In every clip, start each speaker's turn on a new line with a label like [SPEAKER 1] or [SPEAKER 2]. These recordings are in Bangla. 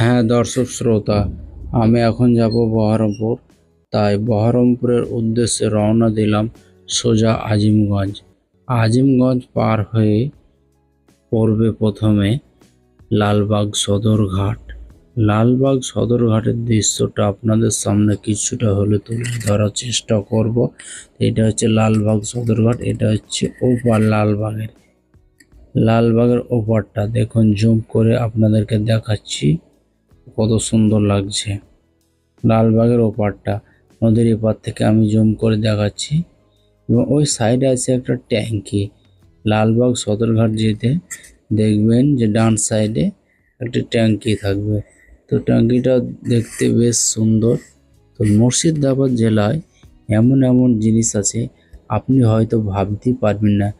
[SPEAKER 1] হ্যাঁ দর্শক শ্রোতা, আমি এখন যাব বহরমপুর। তাই বহরমপুরের উদ্দেশ্যে রওনা দিলাম সোজা আজিমগঞ্জ। আজিমগঞ্জ পার হয়ে পড়বে প্রথমে লালবাগ সদরঘাট লালবাগ সদরঘাটের দৃশ্যটা আপনাদের সামনে কিছুটা হলে তুলে ধরার চেষ্টা করব। এটা হচ্ছে লালবাগ সদরঘাট এটা হচ্ছে ওপার লালবাগের। লালবাগের ওপারটা দেখুন, জুম করে আপনাদেরকে দেখাচ্ছি। কত সুন্দর লাগছে। লালবাগের ওপারটা, নদীর এপার থেকে আমি জুম করে দেখাচ্ছি। এবং ওই সাইডে আছে একটা ট্যাঙ্কি। লালবাগ সদরঘাট যেতে দেখবেন যে ডান সাইডে একটা ট্যাঙ্কি থাকবে। তো ট্যাঙ্কিটা দেখতে বেশ সুন্দর। তো মুর্শিদাবাদ জেলায় এমন এমন জিনিস আছে, আপনি হয়তো ভাবতেই পারবেন না।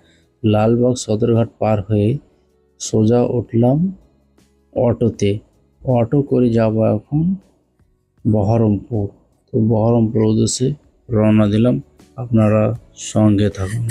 [SPEAKER 1] লালবাগ সদরঘাট পার হয়ে সোজা উঠলাম অটোতে। অটো করে যাব এখন বহরমপুর। তো বহরমপুর উদ্দেশ্যে রওনা দিলাম। আপনারা সঙ্গে থাকুন।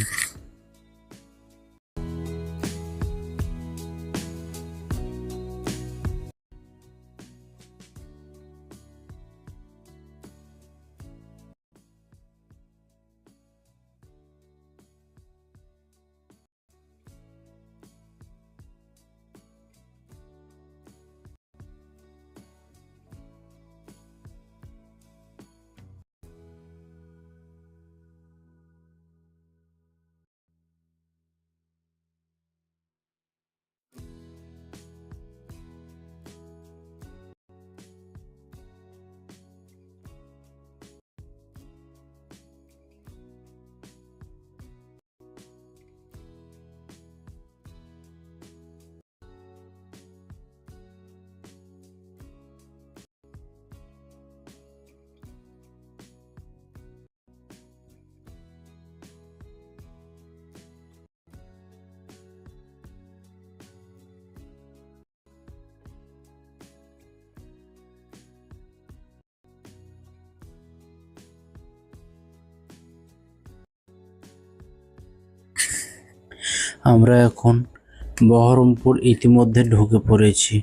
[SPEAKER 1] আমরা এখন বহরমপুর ইতিমধ্যে ঢুকে পড়েছি।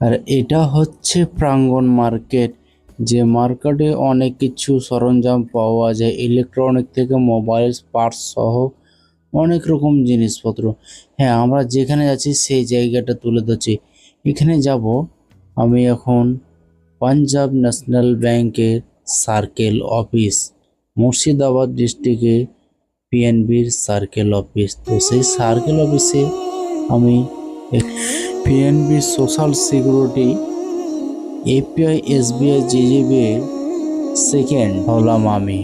[SPEAKER 1] আর এটা হচ্ছে প্রাঙ্গন মার্কেট, যে মার্কেটে অনেক কিছু সরঞ্জাম পাওয়া যায় ইলেকট্রনিক থেকে মোবাইল পার্টস সহ অনেক রকম জিনিসপত্র। হ্যাঁ আমরা যেখানে যাচ্ছি সেই জায়গাটা তুলে ধরছি। এখানে যাব, আমি এখন পাঞ্জাব ন্যাশনাল ব্যাংকের সার্কেল অফিস, মুর্শিদাবাদ ডিস্ট্রিক্টে পিএনবির সার্কেল অফিস। তো সেই সার্কেল অফিসে আমি PNB social security API SBI GGB second হলাম আমি